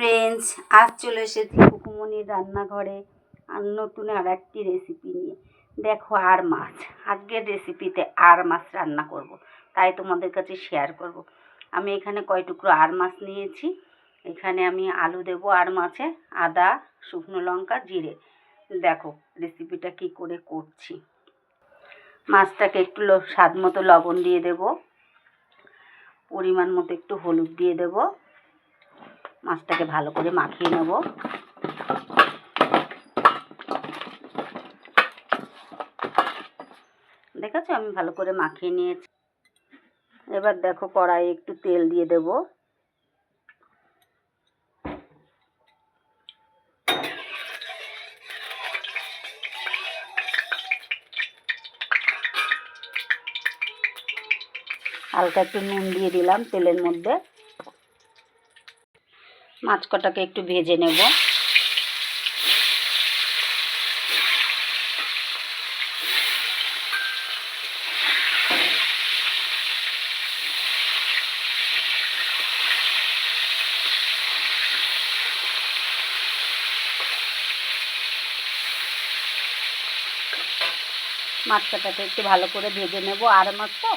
Friends আজ চলে এসেছি কুকুমনির রান্নাঘরে আর নতুন আর একটি রেসিপি নিয়ে দেখো আর মাছ, আজকের রেসিপিতে আর মাছ রান্না করব। তাই তোমাদের কাছে শেয়ার করব। আমি এখানে কয় টুকরো আর মাছ নিয়েছি, এখানে আমি আলু দেবো আর মাছে, আদা, শুকনো লঙ্কা, জিরে দেখো রেসিপিটা কি করে করছি মাছটাকে একটু স্বাদ মতো লবণ দিয়ে দেব, পরিমাণ মতো একটু হলুদ দিয়ে দেবো মাছটাকে ভালো করে মাখিয়ে নেব। দেখেছ? আমি ভালো করে মাখিয়ে নিয়েছি। এবার দেখো কড়াই একটু তেল দিয়ে দেব। হালকা একটু নুন দিয়ে দিলাম তেলের মধ্যে। মাছ কটাকে একটু ভেজে নেব। মাছ কাটাকে একটু ভালো করে ভেজে নেব। আর মাছ তো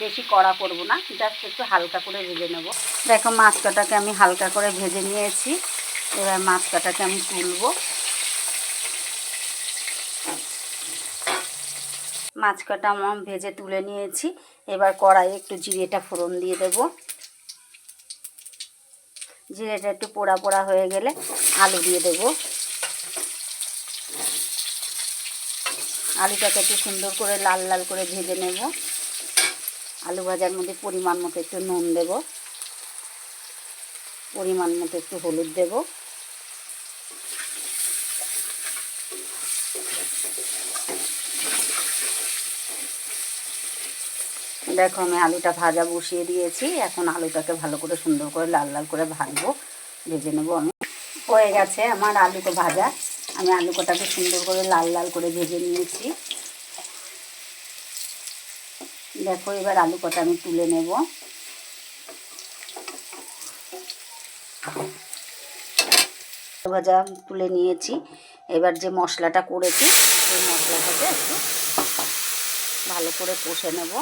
বেশি কড়া করব না জাস্ট একটু হালকা করে ভেজে নেব। দেখো মাছ কাটাকে আমি হালকা করে ভেজে নিয়েছি। এবার মাছ কাটাকে আমি তুলব। মাছ কাটা আমার ভেজে তুলে নিয়েছি। এবার কড়াইয়ে একটু জিরেটা ফোড়ন দিয়ে দেব। জিরেটা একটু পোড়া পোড়া হয়ে গেলে আলু দিয়ে দেব। আলুটাকে একটু সুন্দর করে লাল লাল করে ভেজে নেব। আলু ভাজার মধ্যে পরিমাণ মতো একটু নুন দেব। পরিমাণ মতো একটু হলুদ দেব। দেখো আমি আলুটা ভাজা বসিয়ে দিয়েছি। এখন আলুটাকে ভালো করে সুন্দর করে লাল লাল করে ভাজবো। ভেজে নেব আমি। হয়ে গেছে আমার আলুটা ভাজা। আমি আলু কটাকে সুন্দর করে লাল লাল করে ভেজে নিয়েছি। দেখো, এবার আলু কটা আমি তুলে নেব। ভাজা তুলে নিয়েছি। এবার যে মশলাটা করেছি, সেই মশলাটাকে একটু ভালো করে কষে নেব।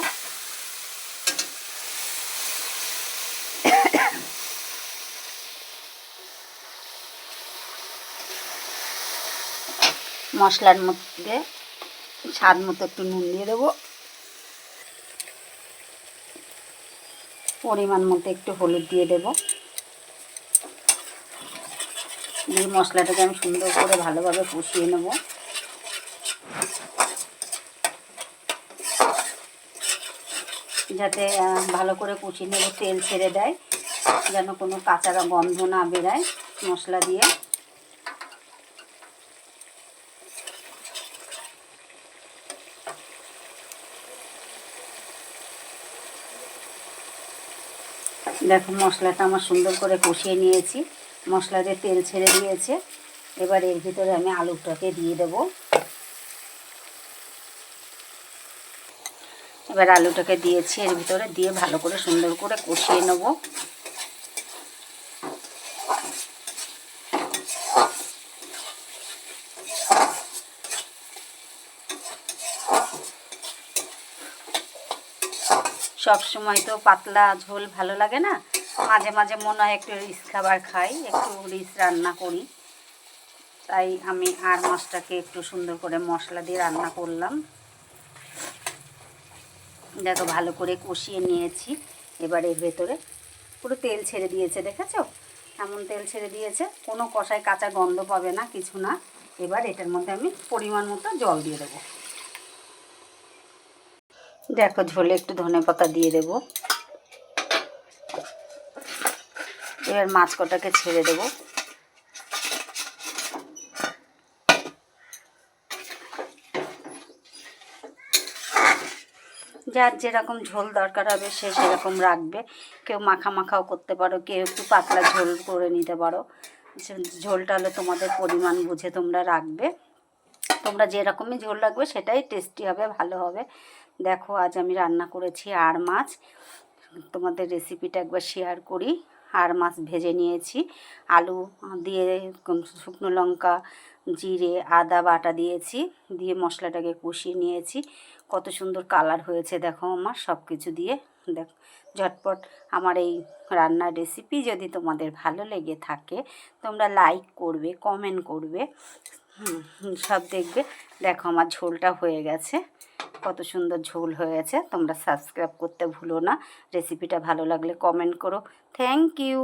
মশলার মধ্যে, স্বাদ মতো একটু নুন দিয়ে দেবো। পরিমাণ মতো একটু হলুদ দিয়ে দেব। দিয়ে মশলাটাকে আমি সুন্দর করে ভালোভাবে কষিয়ে নেব। যাতে ভালো করে কষিয়ে নেব, তেল ছেড়ে দেয়, যেন কোনো কাঁচা গন্ধ না বেরায় মশলা দিয়ে। দেখো মশলাটা আমার সুন্দর করে কষিয়ে নিয়েছি। মশলাতে তেল ছেড়ে দিয়েছে। এবার এর ভিতরে আমি আলুটাকে দিয়ে দেব। এবার আলুটাকে দিয়েছি এর ভিতরে দিয়ে ভালো করে সুন্দর করে কষিয়ে নেব। সব সময় তো পাতলা ঝোল ভালো লাগে না। মাঝে মাঝে মনে হয় একটু রিস খাবার খাই, একটু রিস রান্না করি। তাই আমি আর মাছটাকে একটু সুন্দর করে মশলা দিয়ে রান্না করলাম। দেখো ভালো করে কষিয়ে নিয়েছি এবার এর ভেতরে। পুরো তেল ছেড়ে দিয়েছে, দেখেছ? এমন তেল ছেড়ে দিয়েছে, কোনো কষায় কাঁচা গন্ধ পাবে না, কিছু না। এবার এটার মধ্যে আমি পরিমাণ মতো জল দিয়ে দেবো। দেখো ঝোলে একটু ধনে পাতা দিয়ে দেব। এবার মাছ কটাকে ছেড়ে দেব। যার যেরকম ঝোল দরকার হবে সে সেরকম রাখবে। কেউ মাখা মাখাও করতে পারো, কেউ একটু পাতলা ঝোল করে নিতে পারো। ঝোলটা হলে তোমাদের পরিমাণ বুঝে তোমরা রাখবে। তোমরা যেরকমই ঝোল রাখবে সেটাই টেস্টি হবে, ভালো হবে। দেখো, আজ আমি রান্না করেছি আর মাছ। তোমাদের রেসিপিটা একবার শেয়ার করি। আর মাছ ভেজে নিয়েছি। আলু দিয়ে শুকনো লঙ্কা, জিরে, আদা বাটা দিয়েছি। দিয়ে মশলাটাকে কষিয়ে নিয়েছি। কত সুন্দর কালার হয়েছে দেখো আমার সব কিছু দিয়ে। দেখ, ঝটপট আমার এই রান্নার রেসিপি যদি তোমাদের ভালো লেগে থাকে, তোমরা লাইক করবে কমেন্ট করবে। সব দেখবে। দেখো আমার ঝোলটা হয়ে গেছে। কত সুন্দর ঝোল হয়ে গেছে তোমরা সাবস্ক্রাইব করতে ভুলো না। রেসিপিটা ভালো লাগলে কমেন্ট করো। Thank you